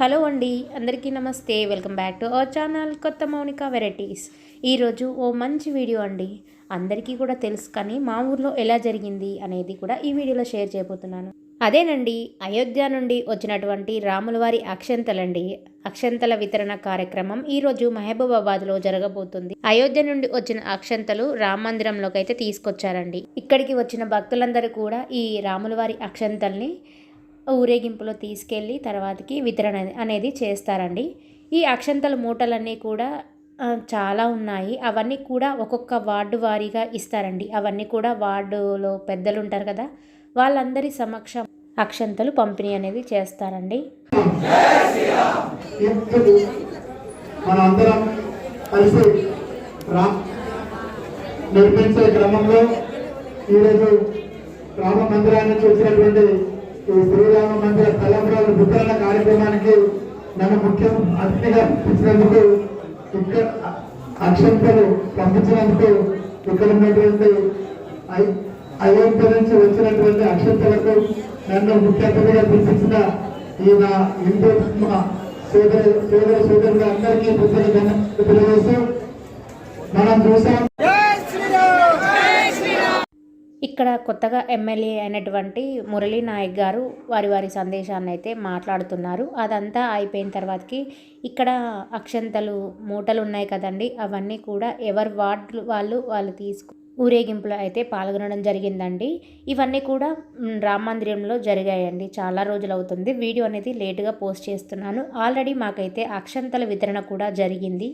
Hello అండి అందరికీ నమస్తే. Welcome back to our channel కొత్త మౌనిక వెరైటీస్. ఈరోజు ఓ మంచి వీడియో అండి. అందరికీ కూడా తెలుసు కానీ మా ఊర్లో ఎలా జరిగింది అనేది కూడా ఈ వీడియోలో షేర్ చేయబోతున్నాను. అదేనండి అయోధ్య నుండి వచ్చినటువంటి రాములవారి అక్షంతలండి. అక్షంతల వితరణ కార్యక్రమం ఈరోజు మహబూబాబాద్లో జరగబోతుంది. అయోధ్య నుండి వచ్చిన అక్షంతలు రామ మందిరంలోకి అయితే తీసుకొచ్చారండి. ఇక్కడికి వచ్చిన భక్తులందరూ కూడా ఈ రాములవారి అక్షంతల్ని ఊరేగింపులో తీసుకెళ్ళి తర్వాతకి వితరణ అనేది చేస్తారండి. ఈ అక్షంతల మూటలన్నీ కూడా చాలా ఉన్నాయి. అవన్నీ కూడా ఒక్కొక్క వార్డు వారీగా ఇస్తారండి. అవన్నీ కూడా వార్డులో పెద్దలు ఉంటారు కదా వాళ్ళందరి సమక్షం అక్షంతలు పంపిణీ అనేది చేస్తారండి. మనందరం కలిసి నిర్మించే క్రమంలో ఈరోజు రామ మందిరాన్ని చూసినటువంటి ఈ శ్రీరామ మందిర తలంబ్రాల వితరణ కార్యక్రమానికి నన్ను ముఖ్య అతిథిగా పిలిచినందుకు ఇక్కడ అక్షంతలు పంపించినందుకు ఇక్కడ ఉన్నటువంటి అయోధ్య నుంచి వచ్చినటువంటి అక్షంతలకు నన్ను ముఖ్య అతిథిగా పిలిపించిన ఈ నా హిందూ సోదరు సోదర సోదరులు అందరికీ కృతజ్ఞతలు తెలియజేస్తూ మనం చూసాం. ఇక్కడ కొత్తగా ఎమ్మెల్యే అయినటువంటి మురళీ నాయక్ గారు వారి వారి సందేశాన్ని అయితే మాట్లాడుతున్నారు. అదంతా అయిపోయిన తర్వాతకి ఇక్కడ అక్షంతలు మూటలు ఉన్నాయి కదండి. అవన్నీ కూడా ఎవరి వార్డులు వాళ్ళు వాళ్ళు తీసుకు ఊరేగింపులో అయితే పాల్గొనడం జరిగిందండి. ఇవన్నీ కూడా రామ మందిరంలో జరిగాయండి. చాలా రోజులు అవుతుంది. వీడియో అనేది లేటుగా పోస్ట్ చేస్తున్నాను. ఆల్రెడీ మాకైతే అక్షంతల వితరణ కూడా జరిగింది.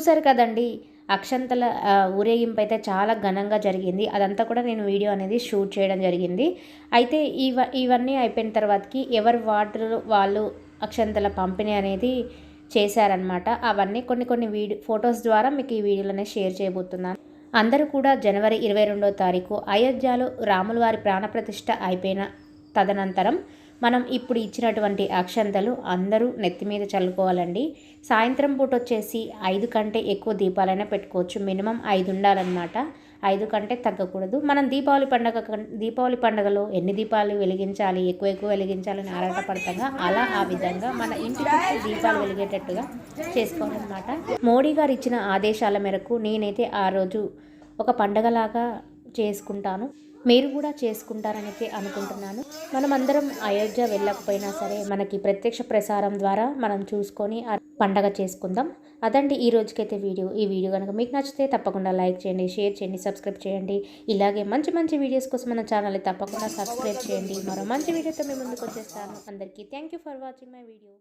చూశారు కదండి. అక్షంతల ఊరేగింపు అయితే చాలా ఘనంగా జరిగింది. అదంతా కూడా నేను వీడియో అనేది షూట్ చేయడం జరిగింది. అయితే ఇవ ఇవన్నీ అయిపోయిన తర్వాతకి ఎవరు వాటర్ వాళ్ళు అక్షంతల పంపిణీ అనేది చేశారనమాట అవన్నీ కొన్ని కొన్ని వీడియో ఫొటోస్ ద్వారా మీకు ఈ వీడియోలోనే షేర్ చేయబోతున్నాను. అందరూ కూడా జనవరి ఇరవై రెండో తారీఖు అయోధ్యలో రాముల వారి ప్రాణప్రతిష్ఠ అయిపోయిన తదనంతరం మనం ఇప్పుడు ఇచ్చినటువంటి అక్షంతలు అందరూ నెత్తి మీద చల్లుకోవాలండి. సాయంత్రం పూట వచ్చేసి ఐదు కంటే ఎక్కువ దీపాలైనా పెట్టుకోవచ్చు. మినిమం ఐదు ఉండాలన్నమాట. ఐదు కంటే తగ్గకూడదు. మనం దీపావళి పండగ దీపావళి పండగలో ఎన్ని దీపాలు వెలిగించాలి ఎక్కువ ఎక్కువ వెలిగించాలని ఆరాటపడతాగా అలా ఆ విధంగా మన ఇంటి దీపాలు వెలిగేటట్టుగా చేసుకోవాలన్నమాట. మోడీ గారు ఇచ్చిన ఆదేశాల మేరకు నేనైతే ఆ రోజు ఒక పండగలాగా చేసుకుంటాను. మీరు కూడా చేసుకుంటారని అయితే అనుకుంటున్నాను. మనం అందరం అయోధ్య వెళ్ళకపోయినా సరే మనకి ప్రత్యక్ష ప్రసారం ద్వారా మనం చూసుకొని పండగ చేసుకుందాం. అదండి ఈ రోజుకైతే వీడియో. ఈ వీడియో కనుక మీకు నచ్చితే తప్పకుండా లైక్ చేయండి షేర్ చేయండి సబ్స్క్రైబ్ చేయండి. ఇలాగే మంచి మంచి వీడియోస్ కోసం మన ఛానల్ని తప్పకుండా సబ్స్క్రైబ్ చేయండి. మరో మంచి వీడియోతో మేము ముందుకు వచ్చేస్తాను. అందరికీ thank you for watching my video.